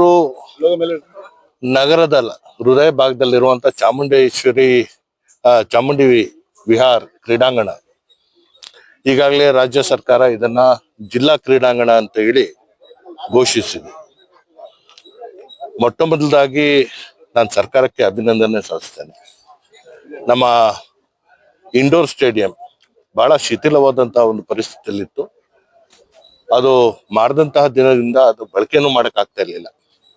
ಅವರು ನಗರದ ಹೃದಯ ಭಾಗದಲ್ಲಿರುವಂತ ಚಾಮುಂಡೇಶ್ವರಿ ಚಾಮುಂಡಿ ವಿಹಾರ್ ಕ್ರೀಡಾಂಗಣ. ಈಗಾಗಲೇ ರಾಜ್ಯ ಸರ್ಕಾರ ಇದನ್ನ ಜಿಲ್ಲಾ ಕ್ರೀಡಾಂಗಣ ಅಂತ ಹೇಳಿ ಘೋಷಿಸಿದೆ. ಮೊಟ್ಟ ಮೊದಲದಾಗಿ ನಾನು ಸರ್ಕಾರಕ್ಕೆ ಅಭಿನಂದನೆ ಸಲ್ಲಿಸ್ತೇನೆ. ನಮ್ಮ ಇಂಡೋರ್ ಸ್ಟೇಡಿಯಂ ಬಹಳ ಶಿಥಿಲವಾದಂತಹ ಒಂದು ಪರಿಸ್ಥಿತಿಯಲ್ಲಿತ್ತು. ಅದು ಮಾಡಿದಂತಹ ದಿನದಿಂದ ಅದು ಬಳಕೆನೂ ಮಾಡಕ್ ಆಗ್ತಾ ಇರ್ಲಿಲ್ಲ.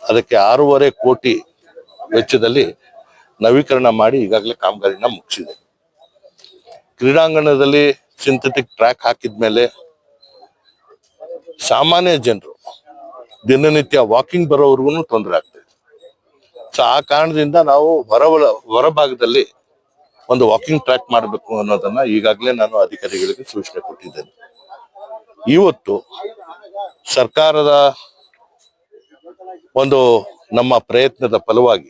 ಅದಕ್ಕೆ ಆರೂವರೆ ಕೋಟಿ ವೆಚ್ಚದಲ್ಲಿ ನವೀಕರಣ ಮಾಡಿ ಈಗಾಗಲೇ ಕಾಮಗಾರಿನ ಮುಗಿಸಿದೆ. ಕ್ರೀಡಾಂಗಣದಲ್ಲಿ ಸಿಂಥೆಟಿಕ್ ಟ್ರ್ಯಾಕ್ ಹಾಕಿದ ಮೇಲೆ ಸಾಮಾನ್ಯ ಜನರು ದಿನನಿತ್ಯ ವಾಕಿಂಗ್ ಬರೋವ್ರಿಗೂ ತೊಂದರೆ ಆಗ್ತದೆ ಸೊ ಆ ಕಾರಣದಿಂದ ನಾವು ಹೊರ ಹೊರಭಾಗದಲ್ಲಿ ಒಂದು ವಾಕಿಂಗ್ ಟ್ರ್ಯಾಕ್ ಮಾಡಬೇಕು ಅನ್ನೋದನ್ನ ಈಗಾಗಲೇ ನಾನು ಅಧಿಕಾರಿಗಳಿಗೆ ಸೂಚನೆ ಕೊಟ್ಟಿದ್ದೇನೆ. ಇವತ್ತು ಸರ್ಕಾರದ ಒಂದು ನಮ್ಮ ಪ್ರಯತ್ನದ ಫಲವಾಗಿ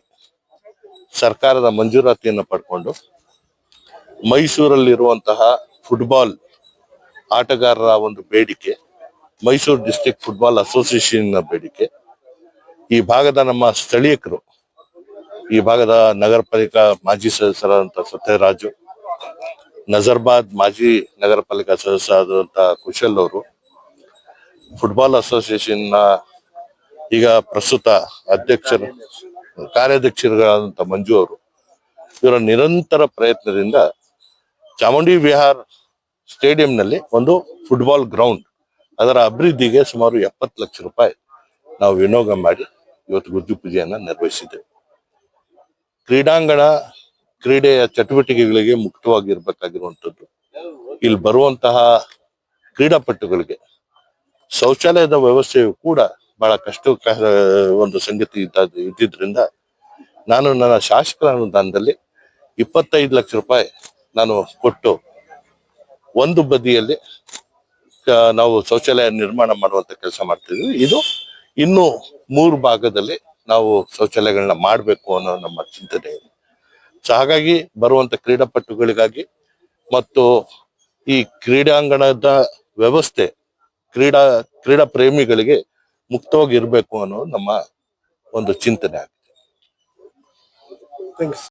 ಸರ್ಕಾರದ ಮಂಜೂರಾತಿಯನ್ನು ಪಡ್ಕೊಂಡು ಮೈಸೂರಲ್ಲಿರುವಂತಹ ಫುಟ್ಬಾಲ್ ಆಟಗಾರರ ಒಂದು ಬೇಡಿಕೆ, ಮೈಸೂರು ಡಿಸ್ಟಿಕ್ ಫುಟ್ಬಾಲ್ ಅಸೋಸಿಯೇಷನ್ ಬೇಡಿಕೆ, ಈ ಭಾಗದ ನಮ್ಮ ಸ್ಥಳೀಯಕರು, ಈ ಭಾಗದ ನಗರ ಪಾಲಿಕಾ ಮಾಜಿ ಸದಸ್ಯರಾದಂಥ ಸತ್ಯರಾಜು, ನಜರ್ಬಾದ್ ಮಾಜಿ ನಗರ ಪಾಲಿಕಾ ಸದಸ್ಯರಾದಂತ ಕುಶಲ್ ಅವರು ಫುಟ್ಬಾಲ್ ಅಸೋಸಿಯೇಷನ್ನ ಈಗ ಪ್ರಸ್ತುತ ಅಧ್ಯಕ್ಷರು, ಕಾರ್ಯಾಧ್ಯಕ್ಷರುಗಳಾದಂಥ ಮಂಜು ಅವರು, ಇವರ ನಿರಂತರ ಪ್ರಯತ್ನದಿಂದ ಚಾಮುಂಡಿ ವಿಹಾರ್ ಸ್ಟೇಡಿಯಂನಲ್ಲಿ ಒಂದು ಫುಟ್ಬಾಲ್ ಗ್ರೌಂಡ್, ಅದರ ಅಭಿವೃದ್ಧಿಗೆ ಸುಮಾರು ಎಪ್ಪತ್ತು ಲಕ್ಷ ರೂಪಾಯಿ ನಾವು ವಿನಿಯೋಗ ಮಾಡಿ ಇವತ್ತು ಗುದ್ದು ಪೂಜೆಯನ್ನು ನಿರ್ವಹಿಸಿದ್ದೇವೆ. ಕ್ರೀಡಾಂಗಣ ಕ್ರೀಡೆಯ ಚಟುವಟಿಕೆಗಳಿಗೆ ಮುಕ್ತವಾಗಿರ್ಬೇಕಾಗಿರುವಂಥದ್ದು, ಇಲ್ಲಿ ಬರುವಂತಹ ಕ್ರೀಡಾಪಟುಗಳಿಗೆ ಶೌಚಾಲಯದ ವ್ಯವಸ್ಥೆಯು ಕೂಡ ಬಹಳ ಕಷ್ಟ ಒಂದು ಸಂಗತಿ ಇದ್ದ, ಇದ್ದಿದ್ರಿಂದ ನಾನು ನನ್ನ ಶಾಸಕರ ಅನುದಾನದಲ್ಲಿ ಇಪ್ಪತ್ತೈದು ಲಕ್ಷ ರೂಪಾಯಿ ನಾನು ಕೊಟ್ಟು ಒಂದು ಬದಿಯಲ್ಲಿ ನಾವು ಶೌಚಾಲಯ ನಿರ್ಮಾಣ ಮಾಡುವಂತ ಕೆಲಸ ಮಾಡ್ತಿದ್ವಿ. ಇದು ಇನ್ನು ಮೂರು ಭಾಗದಲ್ಲಿ ನಾವು ಶೌಚಾಲಯಗಳನ್ನ ಮಾಡಬೇಕು ಅನ್ನೋ ನಮ್ಮ ಚಿಂತನೆ ಇದೆ. ಸೊ ಹಾಗಾಗಿ ಬರುವಂತ ಕ್ರೀಡಾಪಟುಗಳಿಗಾಗಿ ಮತ್ತು ಈ ಕ್ರೀಡಾಂಗಣದ ವ್ಯವಸ್ಥೆ, ಕ್ರೀಡಾ ಕ್ರೀಡಾ ಪ್ರೇಮಿಗಳಿಗೆ ಮುಕ್ತವಾಗಿ ಇರಬೇಕು ಅನ್ನೋದು ನಮ್ಮ ಒಂದು ಚಿಂತನೆ ಆಗಿದೆ